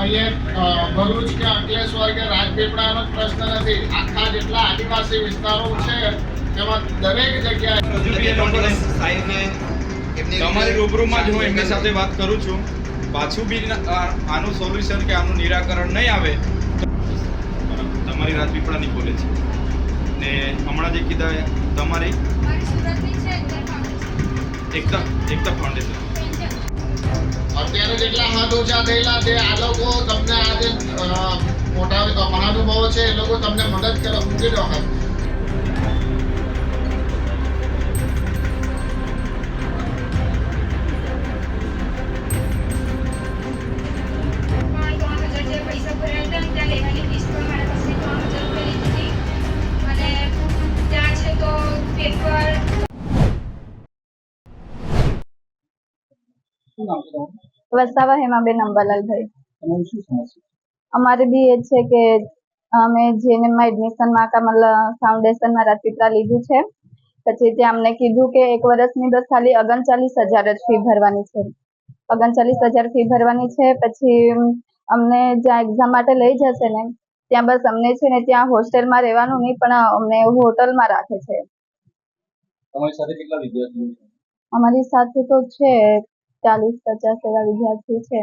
અહીંયા ભરૂચ કે અંકલેશ્વર કે રાજપીપળાનો જ પ્રશ્ન નથી. આખા જેટલા આદિવાસી વિસ્તારો છે તેમાં દરેક જગ્યાએ તમારી રૂબરૂમાં જ હું એમની સાથે વાત કરું છું. પાછું બી આનું સોલ્યુશન કે આનું નિરાકરણ નહીં આવે તમારી રાજપીપળાની કોલેજ ને હમણાં જે કીધા તમારી? છે એકતા એકતા ફાઉન્ડેશન અત્યારે જેટલા હાથ ઊંચા થયેલા તે આ લોકો તમને આ જે અ, મોટા મહાનુભાવો છે એ લોકો તમને મદદ કરવા મૂકી દો. વસાવા હેમાબેન અંબાલાલભાઈ અમારે બી એ છે કે અમે જેને એડમિશન માકા મતલબ ફાઉન્ડેશન ફાઉન્ડેશનમાં રાજપીપળા લીધું છે. પછી ત્યાં અમને કીધું કે એક વર્ષની બસ ખાલી ઓગણચાલીસ હજાર જ ફી ભરવાની છે. ઓગણચાલીસ હજાર ફી ભરવાની છે પછી અમને જ્યાં એક્ઝામ માટે લઈ જશે ને ત્યાં બસ અમને છે ને ત્યાં હોસ્ટેલમાં રહેવાનું નહીં પણ અમને હોટલમાં રાખે છે? અમારી સાથે તો છે ચાલીસ પચાસ એવા વિદ્યાર્થી છે?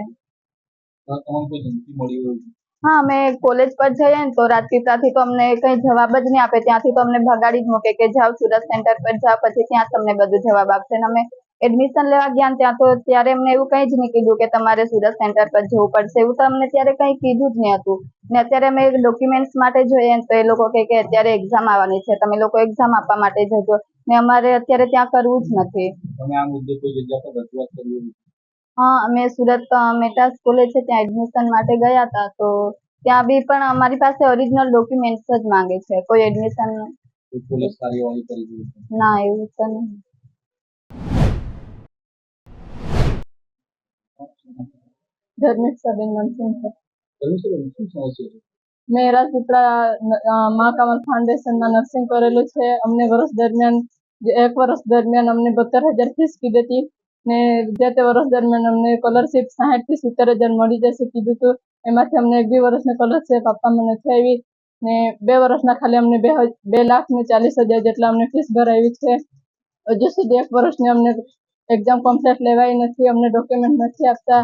હા અમે કોલેજ પર જઈએ ને તો રાજપીપળાથી તો અમને કઈ જવાબ જ નહીં આપે. ત્યાંથી તો અમને ભગાડી જ મૂકે કે જાઓ સુરત સેન્ટર પર જાઓ પછી ત્યાં તમને બધું જવાબ આપશે. અને અમે એડમિશન લેવા ગયા ત્યાં તો ત્યારે એમને એવું કંઈ જ નહીં કીધું કે તમારે સુરત સેન્ટર પર જવું પડશે. એવું તો અમને ત્યારે કંઈ કીધું જ નહીં હતું. ને અત્યારે અમે ડોક્યુમેન્ટ્સ માટે જોઈએ તો એ લોકો કહે કે અત્યારે એક્ઝામ આવવાની છે. તમે લોકો એક્ઝામ આપવા માટે જજો. ને અમારે અત્યારે ત્યાં કરવું જ નથી. તમે આ મુદ્દે કોઈ જગ્યા પર રજૂઆત કરી હા અમે સુરત મેટા સ્કૂલે છે ત્યાં એડમિશન માટે ગયા હતા તો ત્યાં બી પણ અમારી પાસે ઓરિજિનલ ડોક્યુમેન્ટ્સ જ માંગે છે. કોઈ એડમિશન પોલીસ કાર્યવાહી કરી ના એવું તો નહીં. ધર્મેશબેન મનસિંહ મેં રાજપીપળા મહાકામલ ફાઉન્ડેશનમાં નર્સિંગ કરેલું છે. અમને વર્ષ દરમિયાન એક વર્ષ દરમિયાન અમને બોતેર હજાર ફીસ કીધી હતી. ને જે તે વર્ષ દરમિયાન અમને સ્કોલરશીપ સાહીઠથી સિત્તેર હજાર મળી જશે કીધું હતું એમાંથી અમને એક બી વર્ષની સ્કોલરશીપ આપવામાં નથી આવી ને બે વર્ષના ખાલી અમને બે બે લાખ ને ચાલીસ હજાર જેટલા અમને ફીસ ભરાવી છે. હજુ સુધી એક વર્ષની અમને એક્ઝામ કમ્પ્લીટ લેવાય નથી અમને ડોક્યુમેન્ટ નથી આપતા.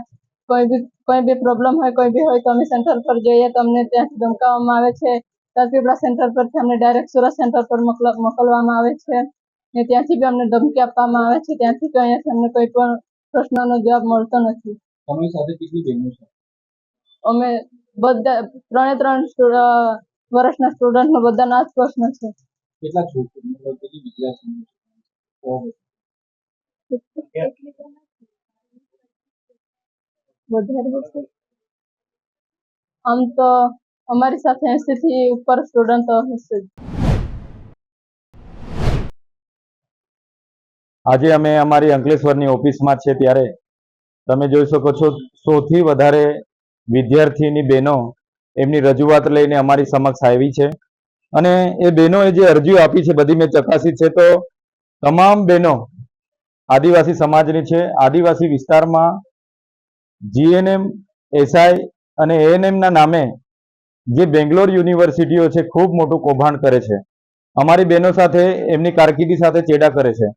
કોઈ બી કોઈ બી પ્રોબ્લેમ હોય કોઈ બી હોય તો અમે સેન્ટર પર જઈએ. તો અમને ત્યાંથી ધમકાવવામાં આવે છે. રાજપીપળા સેન્ટર પરથી અમને ડાયરેક્ટ સુરત સેન્ટર પર મોકલ મોકલવામાં આવે છે. ને ત્યાંથી બી અમને ધમકી આપવામાં આવે છે. ત્યાંથી તો અહીંયાથી અમને કોઈ પણ પ્રશ્નનો જવાબ મળતો નથી. તમારી સાથે કેટલી બહેનો છે? અમે બધા ત્રણે ત્રણ વર્ષના સ્ટુડન્ટનો નો આ જ પ્રશ્ન છે. કેટલા છોકરી મતલબ કેટલી વિદ્યાર્થીઓ છે? વધારે હશે? આમ તો અમારી સાથે એસી થી ઉપર સ્ટુડન્ટ હશે આજે અમે અમારી અંકલેશ્વરની ઓફિસમાં છે ત્યારે તમે જોઈ શકો છો સૌથી વધારે વિદ્યાર્થીની બહેનો એમની રજૂઆત લઈને અમારી સમક્ષ આવી છે. અને એ બહેનોએ જે અરજીઓ આપી છે, બધી મેં ચકાસી છે. તો તમામ બહેનો આદિવાસી સમાજની છે. આદિવાસી વિસ્તારમાં જીએનએમ એસઆઈ અને એએનએમના નામે જે બેંગ્લોર યુનિવર્સિટીઓ છે, ખૂબ મોટું કૌભાંડ કરે છે. અમારી બહેનો સાથે, એમની કારકિર્દી સાથે ચેડા કરે છે.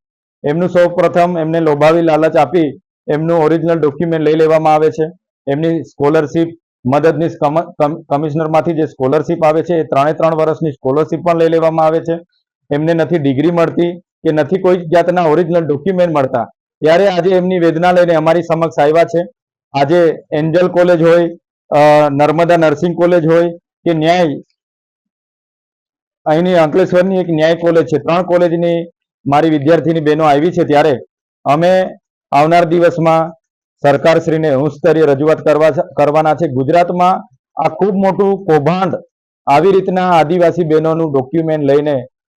એમનું સૌ એમને લોભાવી લાલચ આપી એમનું ઓરિજિનલ ડોક્યુમેન્ટ લઈ લેવામાં આવે છે. એમની સ્કોલરશીપ મદદનીશ કમ- કમ- કમિશનરમાંથી જે સ્કોલરશીપ આવે છે, એ ત્રણે ત્રણ વર્ષની સ્કોલરશીપ પણ લઈ લેવામાં આવે છે. એમને નથી ડિગ્રી મળતી કે નથી કોઈ જાતના ઓરિજિનલ ડોક્યુમેન્ટ મળતા. ત્યારે આજે એમની વેદના લઈને અમારી સમક્ષ આવ્યા છે. આજે એન્જલ કોલેજ હોય નર્મદા નર્સિંગ કોલેજ હોય, કે ન્યાય, અહીંની અંકલેશ્વરની એક ન્યાય કોલેજ છે. ત્રણ કોલેજની મારી વિદ્યાર્થીની બહેનો આવી છે ત્યારે અમે આવનાર દિવસમાં સરકારશ્રીને ઉચ્ચ સ્તરીય રજૂઆત કરવા કરવાના છે. ગુજરાતમાં આ ખૂબ મોટું કૌભાંડ આવી રીતના આદિવાસી બહેનોનું ડોક્યુમેન્ટ લઈને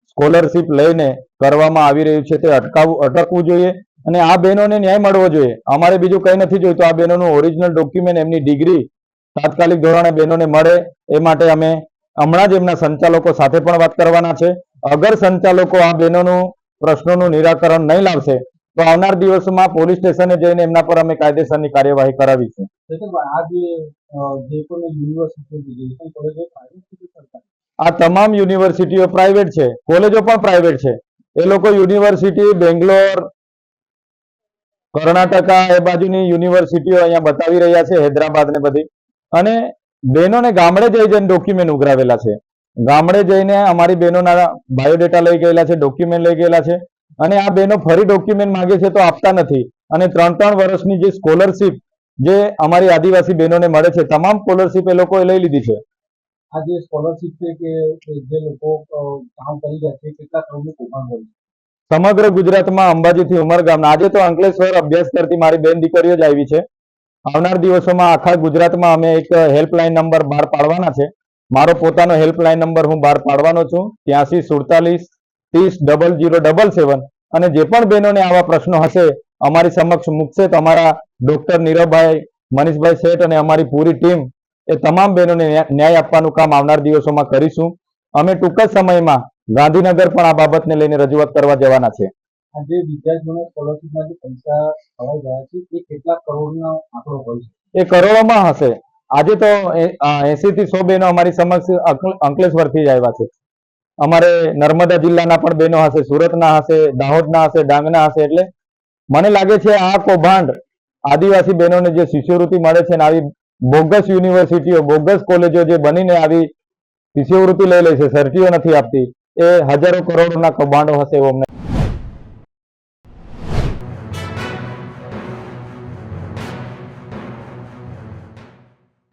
સ્કોલરશીપ લઈને કરવામાં આવી રહ્યું છે. તે અટકાવવું, અટકવું જોઈએ. અને આ બહેનોને ન્યાય મળવો જોઈએ. અમારે બીજું કંઈ નથી જોઈતું. આ બહેનોનું ઓરિજિનલ ડોક્યુમેન્ટ એમની ડિગ્રી તાત્કાલિક ધોરણે બહેનોને મળે. એ માટે અમે હમણાં જ એમના સંચાલકો સાથે પણ વાત કરવાના છે. અગર સંચાલકો આ બહેનોનું પ્રશ્નોનું નિરાકરણ નહીં લાવશે તો આવનાર દિવસોમાં પોલીસ સ્ટેશને જઈને એમના પર અમે કાયદેસરની કાર્યવાહી કરાવીશું. આ તમામ યુનિવર્સિટીઓ પ્રાઇવેટ છે. કોલેજો પણ પ્રાઇવેટ છે. એ લોકો યુનિવર્સિટી બેંગ્લોર કર્ણાટકા એ બાજુની યુનિવર્સિટીઓ અહીંયા બતાવી રહ્યા છે, હૈદરાબાદ ને બધી. અને બહેનોને ગામડે જઈ જઈને ડોક્યુમેન્ટ ઉઘરાવેલા છે. ગામડે જઈને અમારી બહેનોના બાયોડેટા લઈ ગયેલા છે ડોક્યુમેન્ટ લઈ ગયેલા છે. અને આ બહેનો ફરી ડોક્યુમેન્ટ માંગે છે તો આપતા નથી. અને ત્રણ ત્રણ વર્ષની જે સ્કોલરશીપ જે અમારી આદિવાસી બહેનોને મળે છે, તમામ સ્કોલરશીપ એ લોકોએ લઈ લીધી છે. આ જે સ્કોલરશીપ છે કે જે લોકો કામ કરી રહ્યા છે, કેટલા કરોડનું કૌભાંડ હોય છે? સમગ્ર ગુજરાતમાં અંબાજીથી ઉમરગામના આજે તો અંકલેશ્વર અભ્યાસ કરતી મારી બેન દીકરીઓ જ આવી છે. આવનાર દિવસોમાં આખા ગુજરાતમાં અમે એક હેલ્પલાઇન નંબર બહાર પાડવાના છે. મારો પોતાનો હેલ્પલાઇન નંબર હું બહાર પાડવાનો છું. ત્યાંસી સુડતાલીસ ત્રીસ ડબલ જીરો ડબલ સેવન. અને જે પણ બહેનોને આવા પ્રશ્નો હશે, અમારી સમક્ષ મૂકશે તો અમારા ડોક્ટર નીરવભાઈ, મનીષભાઈ શેઠ અને અમારી પૂરી ટીમ એ તમામ બહેનોને ન્યાય આપવાનું કામ આવનાર દિવસોમાં કરીશું. અમે ટૂંક જ સમયમાં ગાંધીનગર પણ આ બાબતને લઈને રજૂઆત કરવા જવાના છે. જે વિદ્યાર્થીઓને સ્કોલરશીપના જે પૈસા ખવાઈ ગયા છે એ કેટલા કરોડનો આંકડો હોય છે. એ કરોડોમાં હશે. આજે તો એસી થી સો બહેનો અમારી સમક્ષ અંકલ- અંકલેશ્વરથી જ આવ્યા છે. અમારે નર્મદા જિલ્લાના પણ બહેનો હશે સુરતના હશે દાહોદના હશે ડાંગના હશે એટલે મને લાગે છે આ કૌભાંડ આદિવાસી બહેનોને જે શિષ્યવૃત્તિ મળે છે ને આવી બોગસ યુનિવર્સિટીઓ બોગસ કોલેજો જે બનીને આવી શિષ્યવૃત્તિ લઈ લે છે સરટીઓ નથી આપતી. એ હજારો કરોડોના કૌભાંડો હશે એવું અમને